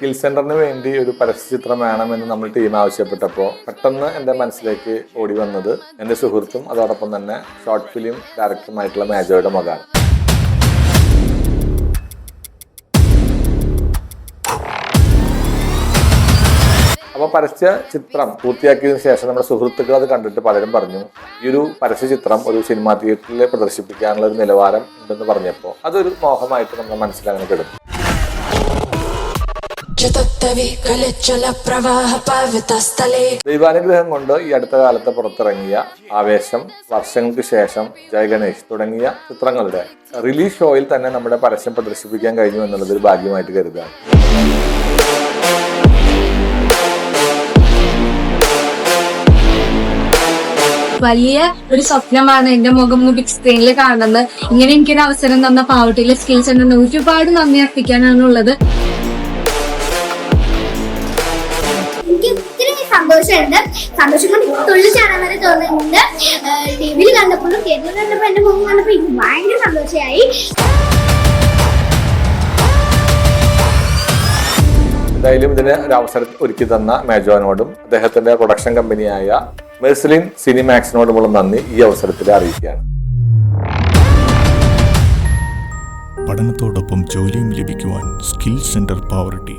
Skill സെന്ററിന് വേണ്ടി ഒരു പരസ്യചിത്രം വേണമെന്ന് നമ്മൾ ടീം ആവശ്യപ്പെട്ടപ്പോൾ പെട്ടെന്ന് എന്റെ മനസ്സിലേക്ക് ഓടി വന്നത് എന്റെ സുഹൃത്തും അതോടൊപ്പം തന്നെ ഷോർട്ട് ഫിലിം ഡയറക്ടറുമായിട്ടുള്ള മേജോയുടെ മകൻ അപ്പോൾ പരസ്യ ചിത്രം പൂർത്തിയാക്കിയതിന് ശേഷം നമ്മുടെ സുഹൃത്തുക്കൾ അത് കണ്ടിട്ട് പലരും പറഞ്ഞു ഈ ഒരു പരസ്യ ചിത്രം ഒരു സിനിമാ തിയേറ്ററിൽ പ്രദർശിപ്പിക്കാനുള്ള ഒരു നിലവാരം ഉണ്ടെന്ന് പറഞ്ഞപ്പോൾ അതൊരു മോഹമായിട്ട് നമ്മുടെ മനസ്സിലങ്ങനെ പാവിതസ്ഥലേ ദൈവാനുഗ്രഹം കൊണ്ട് ഈ അടുത്ത കാലത്ത് പുറത്തിറങ്ങിയ ആവേശം വർഷങ്ങൾക്ക് ശേഷം ജയ ഗണേഷ് തുടങ്ങിയ ചിത്രങ്ങളുടെ റിലീസ് ഷോയിൽ തന്നെ നമ്മുടെ പരസ്യം പ്രദർശിപ്പിക്കാൻ കഴിഞ്ഞു എന്നുള്ളത് ഒരു ഭാഗ്യമായിട്ട് കരുതുകയാണ് വലിയ ഒരു സ്വപ്നമാണ് എന്റെ മുഖം ബിഗ് സ്ക്രീനിൽ കാണുന്നത്. ഇങ്ങനെ എനിക്കൊരു അവസരം തന്ന പാവട്ടിയിലെ സ്കിൽസ് എന്നെ ഒരുപാട് നന്ദി അർപ്പിക്കാനാണുള്ളത്. എനിക്ക് ഒത്തിരി സന്തോഷമുണ്ട്. സന്തോഷം കൊണ്ട് തുള്ളി ചാടാൻ വരെ തോന്നുന്നുണ്ട്. ടി വിയിൽ കണ്ടപ്പോഴും തിയേറ്ററിൽ കണ്ടപ്പോൾ എന്റെ മുഖം കണ്ടപ്പോൾ എനിക്ക് ഭയങ്കര സന്തോഷമായി. എന്തായാലും ഇതിന് ഒരു അവസരം ഒരുക്കി തന്ന മേജോനോടും അദ്ദേഹത്തിന്റെ പ്രൊഡക്ഷൻ കമ്പനിയായ മെർസലിൻ സിനിമാക്സിനോടുമുള്ള നന്ദി ഈ അവസരത്തിൽ അറിയിക്കുകയാണ്. പഠനത്തോടൊപ്പം ജോലിയും ലഭിക്കുവാൻ സ്കിൽ സെന്റർ പാവർട്ടി